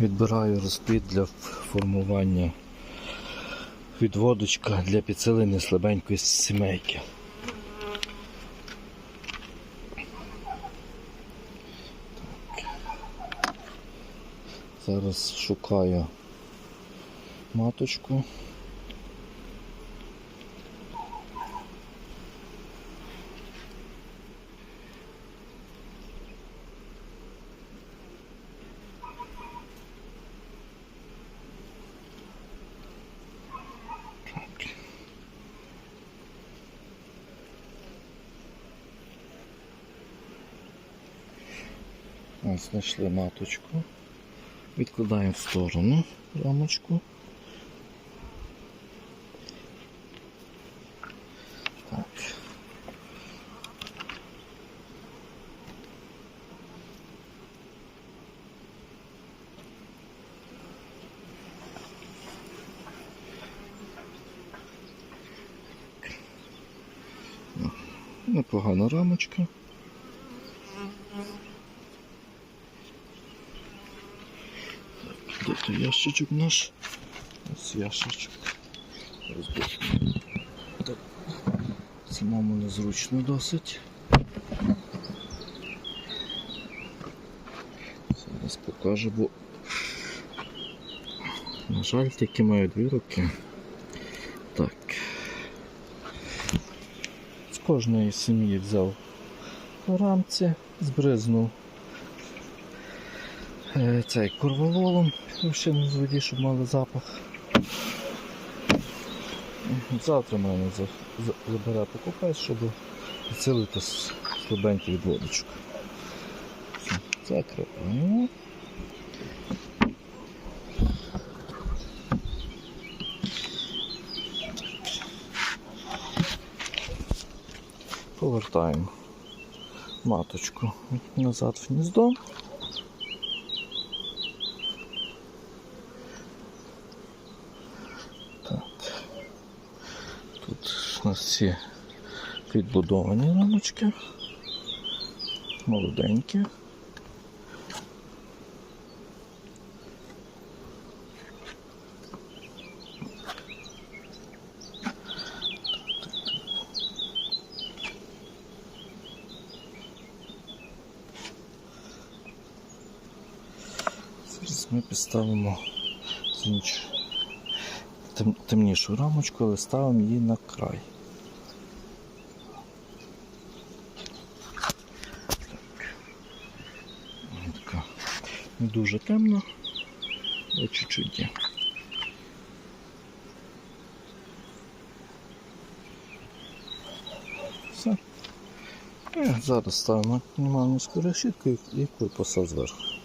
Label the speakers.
Speaker 1: Відбираю розплід для формування відводочка для підсилення слабенької сімейки. Так. Зараз шукаю маточку. Ось знайшли маточку. Відкладаємо в сторону рамочку. Так. Непогана рамочка. Де то ящичок наш? Ось ящичок. Розбив. Так. Самому незручно досить. Зараз покажу, бо на жаль, тільки маю дві руки. Так. З кожної сім'ї взяв по рамці, збризнув цей корвалолом, ще не зводі, щоб мали запах. Завтра мене за, за, забере покупець, щоб підсилити с- слабенький. Все, Закриваємо. Повертаємо маточку назад в гніздо. Так. Тут у нас всі підбудовані рамочки. Молоденькі. Зараз ми підставимо з інч- тем, темнішу рамочку, але ставимо її на край. Так. Не дуже темна, але чуть-чуть є. Все. І зараз ставимо мінімальну скоросітку і корпуса зверху.